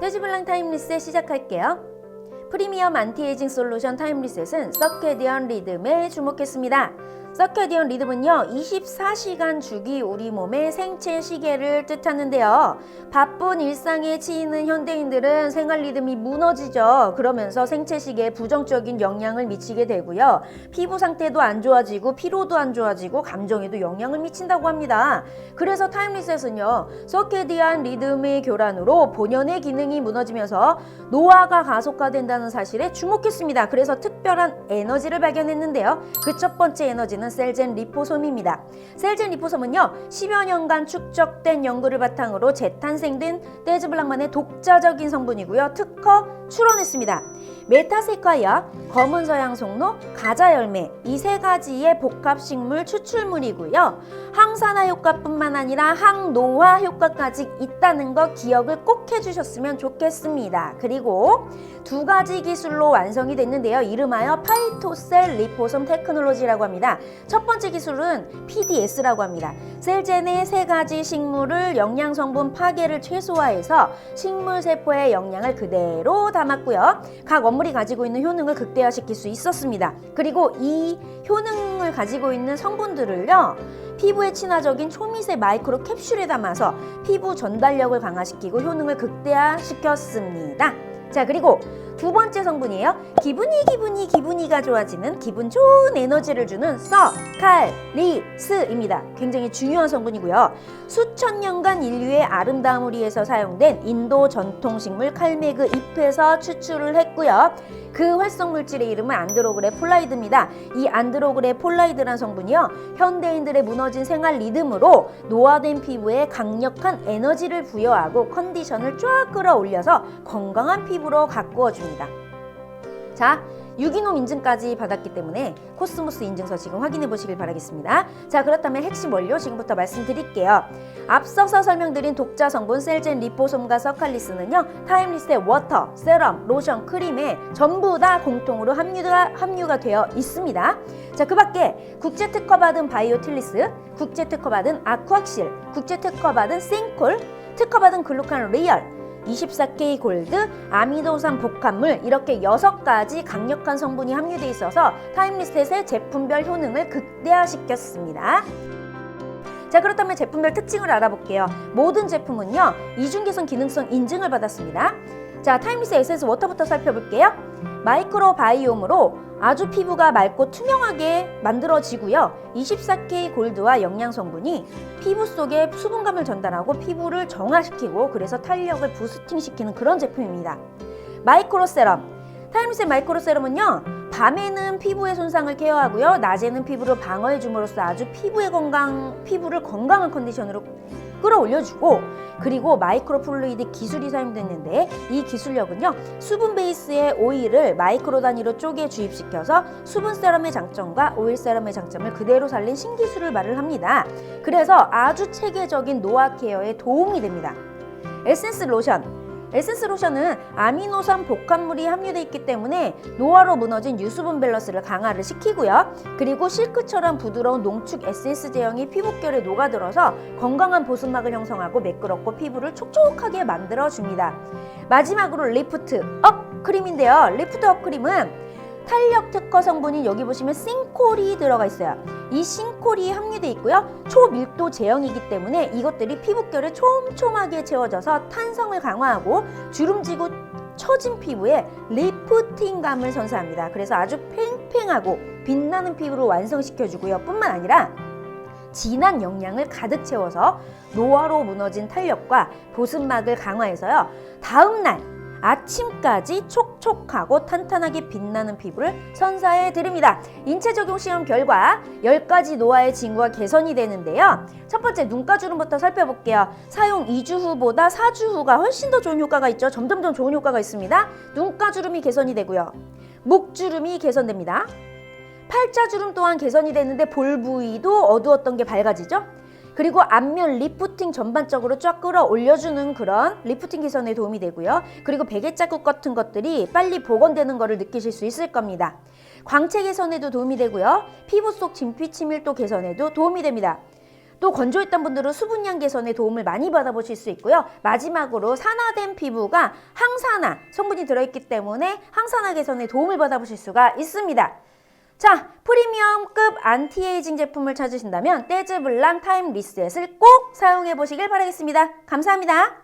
떼지블랑 타임리셋 시작할게요. 프리미엄 안티에이징 솔루션 타임리셋은 서케디언 리듬에 주목했습니다. 서케디언 리듬은요, 24시간 주기 우리 몸의 생체 시계를 뜻하는데요. 바쁜 일상에 치이는 현대인들은 생활 리듬이 무너지죠. 그러면서 생체 시계에 부정적인 영향을 미치게 되고요. 피부 상태도 안 좋아지고, 피로도 안 좋아지고, 감정에도 영향을 미친다고 합니다. 그래서 타임리셋은요, 서케디안 리듬의 교란으로 본연의 기능이 무너지면서 노화가 가속화된다는 사실에 주목했습니다. 그래서 특별한 에너지를 발견했는데요. 그 첫 번째 에너지는 셀젠 리포솜입니다. 셀젠 리포솜은요, 10여 년간 축적된 연구를 바탕으로 재탄생된 떼즈블랑만의 독자적인 성분이고요. 특허 출원했습니다. 메타세카야, 검은 서양 송로, 가자 열매 이 세 가지의 복합 식물 추출물이고요. 항산화 효과뿐만 아니라 항노화 효과까지 있다는 거 기억을 꼭 해주셨으면 좋겠습니다. 그리고 두 가지 기술로 완성이 됐는데요. 이름하여 파이토셀 리포솜 테크놀로지라고 합니다. 첫 번째 기술은 PDS라고 합니다. 셀젠의 세 가지 식물을 영양 성분 파괴를 최소화해서 식물 세포의 영양을 그대로 담았고요. 각 원물이 가지고 있는 효능을 극대화시킬 수 있었습니다. 그리고 이 효능을 가지고 있는 성분들을요. 피부에 친화적인 초미세 마이크로 캡슐에 담아서 피부 전달력을 강화시키고 효능을 극대화시켰습니다. 자, 그리고 두 번째 성분이에요. 기분이 기분이 기분이가 좋아지는 기분 좋은 에너지를 주는 서칼리스입니다. 굉장히 중요한 성분이고요. 수천 년간 인류의 아름다움을 위해서 사용된 인도 전통 식물 칼메그 잎에서 추출을 했고요. 그 활성 물질의 이름은 안드로그레 폴라이드입니다. 이 안드로그레 폴라이드란 성분이요. 현대인들의 무너진 생활 리듬으로 노화된 피부에 강력한 에너지를 부여하고 컨디션을 쫙 끌어올려서 건강한 피부로 가꾸어 줍니다. 자, 유기농 인증까지 받았기 때문에 코스모스 인증서 지금 확인해 보시길 바라겠습니다. 자, 그렇다면 핵심 원료 지금부터 말씀드릴게요. 앞서서 설명드린 독자 성분 셀젠 리포솜과 서칼리스는요. 타임리스의 워터, 세럼, 로션, 크림에 전부 다 공통으로 함유가, 함유가 되어 있습니다. 자, 그 밖에 국제 특허받은 바이오틸리스, 국제 특허받은 아쿠악실, 국제 특허받은 싱콜, 특허받은 글루칸 리얼, 24K 골드, 아미노산 복합물 이렇게 6가지 강력한 성분이 함유돼 있어서 타임리셋의 제품별 효능을 극대화시켰습니다. 자 그렇다면 제품별 특징을 알아볼게요. 모든 제품은요 이중개선 기능성 인증을 받았습니다. 자 타임리스 에센스 워터부터 살펴볼게요. 마이크로바이옴으로 아주 피부가 맑고 투명하게 만들어지고요. 24K 골드와 영양 성분이 피부 속에 수분감을 전달하고 피부를 정화시키고 그래서 탄력을 부스팅시키는 그런 제품입니다. 마이크로 세럼. 타임리스 마이크로 세럼은요. 밤에는 피부의 손상을 케어하고요. 낮에는 피부를 방어해 줌으로써 아주 피부의 건강, 피부를 건강한 컨디션으로 끌어올려주고 그리고 마이크로 플루이드 기술이 사용됐는데 이 기술력은요 수분 베이스의 오일을 마이크로 단위로 쪼개 주입시켜서 수분 세럼의 장점과 오일 세럼의 장점을 그대로 살린 신기술을 말을 합니다. 그래서 아주 체계적인 노화 케어에 도움이 됩니다. 에센스 로션 에센스 로션은 아미노산 복합물이 함유되어 있기 때문에 노화로 무너진 유수분 밸런스를 강화를 시키고요. 그리고 실크처럼 부드러운 농축 에센스 제형이 피부결에 녹아들어서 건강한 보습막을 형성하고 매끄럽고 피부를 촉촉하게 만들어줍니다. 마지막으로 리프트 업 크림인데요. 리프트 업 크림은 탄력 특허 성분인 여기 보시면 싱콜이 들어가 있어요. 이 싱콜이 함유돼 있고요. 초밀도 제형이기 때문에 이것들이 피부결에 촘촘하게 채워져서 탄성을 강화하고 주름지고 처진 피부에 리프팅감을 선사합니다. 그래서 아주 팽팽하고 빛나는 피부를 완성시켜주고요. 뿐만 아니라 진한 영양을 가득 채워서 노화로 무너진 탄력과 보습막을 강화해서요. 다음날 아침까지 촉촉하고 탄탄하게 빛나는 피부를 선사해 드립니다. 인체 적용 시험 결과 10가지 노화의 징후가 개선이 되는데요. 첫 번째 눈가주름부터 살펴볼게요. 사용 2주 후보다 4주 후가 훨씬 더 좋은 효과가 있죠. 점점 더 좋은 효과가 있습니다. 눈가주름이 개선이 되고요. 목주름이 개선됩니다. 팔자주름 또한 개선이 되는데 볼 부위도 어두웠던 게 밝아지죠. 그리고 앞면 리프팅 전반적으로 쫙 끌어올려주는 그런 리프팅 개선에 도움이 되고요. 그리고 베개 자국 같은 것들이 빨리 복원되는 것을 느끼실 수 있을 겁니다. 광채 개선에도 도움이 되고요. 피부 속 진피 치밀도 개선에도 도움이 됩니다. 또 건조했던 분들은 수분량 개선에 도움을 많이 받아보실 수 있고요. 마지막으로 산화된 피부가 항산화 성분이 들어있기 때문에 항산화 개선에 도움을 받아보실 수가 있습니다. 자, 프리미엄급 안티에이징 제품을 찾으신다면 떼즈블랑 타임 리셋을 꼭 사용해 보시길 바라겠습니다. 감사합니다.